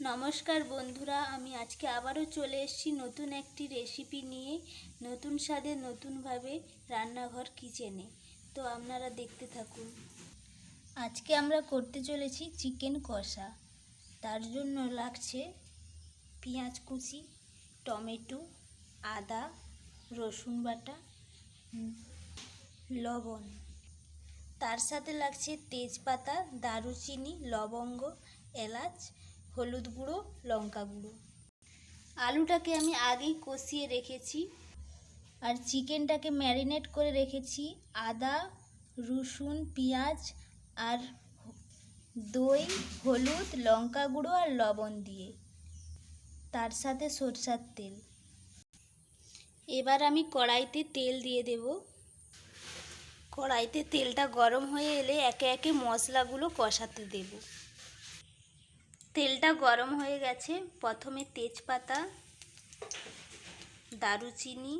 নমস্কার বন্ধুরা, আমি আজকে আবারও চলে এসেছি নতুন একটি রেসিপি নিয়ে, নতুন স্বাদে, নতুনভাবে রান্নাঘর কিচেনে তো আপনারা দেখতে থাকুন। আজকে আমরা করতে চলেছি চিকেন কষা। তার জন্য লাগছে পেঁয়াজ কুচি, টমেটো, আদা, রসুন বাটা, লবণ। তার সাথে লাগছে তেজপাতা, দারুচিনি, লবঙ্গ, এলাচ হলুদ গুঁড়ো, লঙ্কা গুঁড়ো। আলুটাকে আমি আগেই কষিয়ে রেখেছি আর চিকেনটাকে ম্যারিনেট করে রেখেছি আদা, রসুন, পেঁয়াজ আর দই, হলুদ, লঙ্কা গুঁড়ো আর লবণ দিয়ে। তার সাথে সরষার তেল। এবার আমি কড়াইতে তেল দিয়ে দেবো। কড়াইতে তেলটা গরম হয়ে এলে একে একে মশলাগুলো কষাতে দেব। তেলটা গরম হয়ে গেছে। প্রথমে তেজপাতা, দারুচিনি,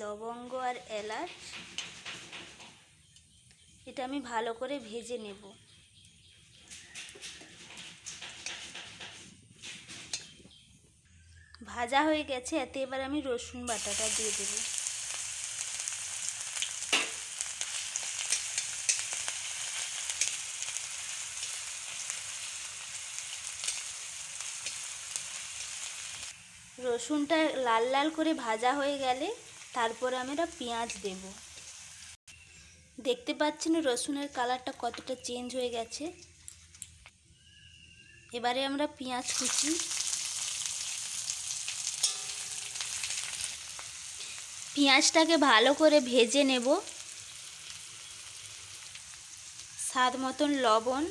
লবঙ্গ আর এলাচ। এটা আমি ভালো করে ভেজে নেব। ভাজা হয়ে গেছে, এতে এবার আমি রসুন বাটাটা দিয়ে দেবো। রসুনটা লাল লাল করে ভাজা হয়ে গেলে তারপরে আমরা পেঁয়াজ দেব। দেখতে পাচ্ছেন রসুনের কালারটা কতটা চেঞ্জ হয়ে গেছে। এবারে আমরা পেঁয়াজ কুচি। পেঁয়াজটাকে ভালো করে ভেজে নেব। স্বাদ মতন লবণ।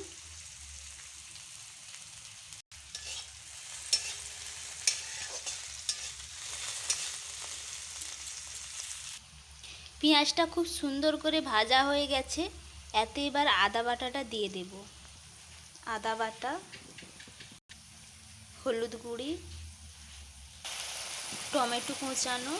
পেঁয়াজটা খুব সুন্দর করে ভাজা হয়ে গেছে, এতে এবার আদা বাটাটা দিয়ে দেব। আদা বাটা, হলুদ গুঁড়ি, টমেটো কুচানো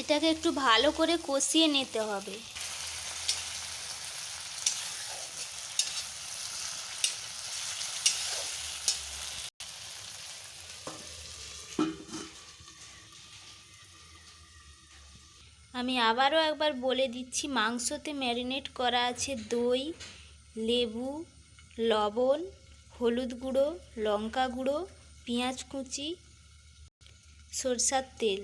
এটাকে একটু ভালো করে কষিয়ে নিতে হবে। আমি আবারও একবার বলে দিচ্ছি, মাংসতে ম্যারিনেট করা আছে দই, লেবু, লবণ, হলুদ গুঁড়ো, লঙ্কা গুঁড়ো, পেঁয়াজ কুচি, সরষার তেল।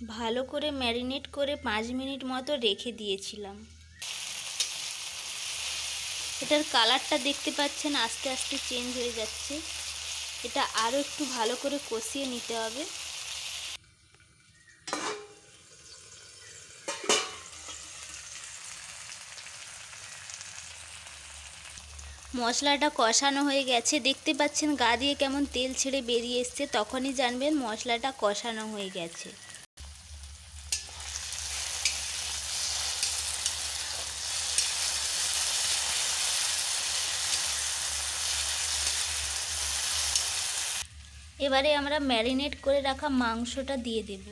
ভালো করে ম্যারিনেট করে পাঁচ মিনিট মতো রেখে দিয়েছিলাম। এটার কালারটা দেখতে পাচ্ছেন, আস্তে আস্তে চেঞ্জ হয়ে যাচ্ছে। এটা আরও একটু ভালো করে কষিয়ে নিতে হবে। মশলাটা কষানো হয়ে গেছে। দেখতে পাচ্ছেন গা দিয়ে কেমন তেল ছেড়ে বেরিয়ে এসছে। তখনই জানবেন মশলাটা কষানো হয়ে গেছে। এবারে আমরা ম্যারিনেট করে রাখা মাংসটা দিয়ে দেব।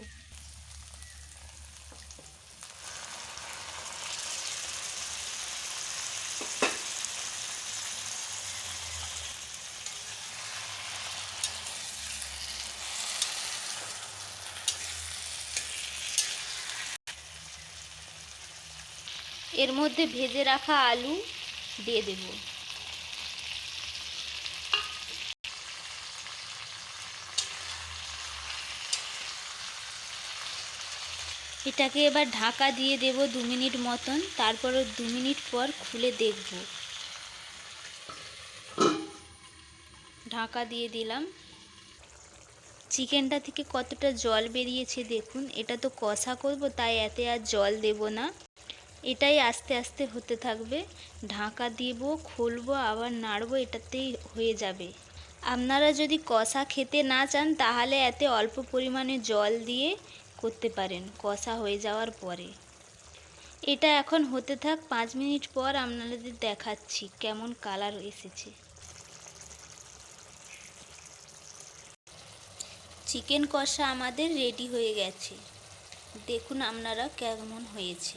এর মধ্যে ভেজে রাখা আলু দিয়ে দেবো। এটাকে এবার ঢাকা দিয়ে দেব দু মিনিট মতন তারপরও দু মিনিট পর খুলে দেখব। ঢাকা দিয়ে দিলাম। চিকেনটা থেকে কতটা জল বেরিয়েছে দেখুন, এটা তো কষা করব, তাই এতে আর জল দেব না। এটাই আস্তে আস্তে হতে থাকবে। ঢাকা দিব, খুলবো, আবার নাড়বো, এটাতেই হয়ে যাবে। আপনারা যদি কষা খেতে না চান, তাহলে এতে অল্প পরিমাণে জল দিয়ে করতে পারেন, কষা হয়ে যাওয়ার পরে। এটা এখন হতে থাক পাঁচ মিনিট পর আপনাদের দেখাচ্ছি কেমন কালার এসেছে। চিকেন কষা আমাদের রেডি হয়ে গেছে। দেখুন আপনারা কেমন হয়েছে।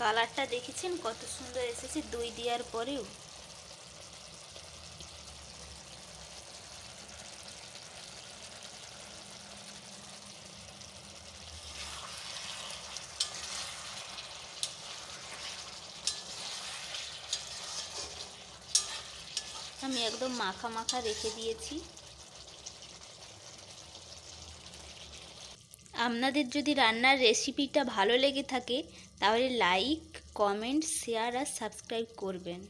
কালারটা দেখেছেন কত সুন্দর এসেছে, দই দেওয়ার পরেও। আমি একদম মাখা মাখা রেখে দিয়েছি। আপনাদের যদি রান্নার রেসিপিটা ভালো লেগে থাকে, তাহলে লাইক কমেন্ট শেয়ার আর সাবস্ক্রাইব করবেন।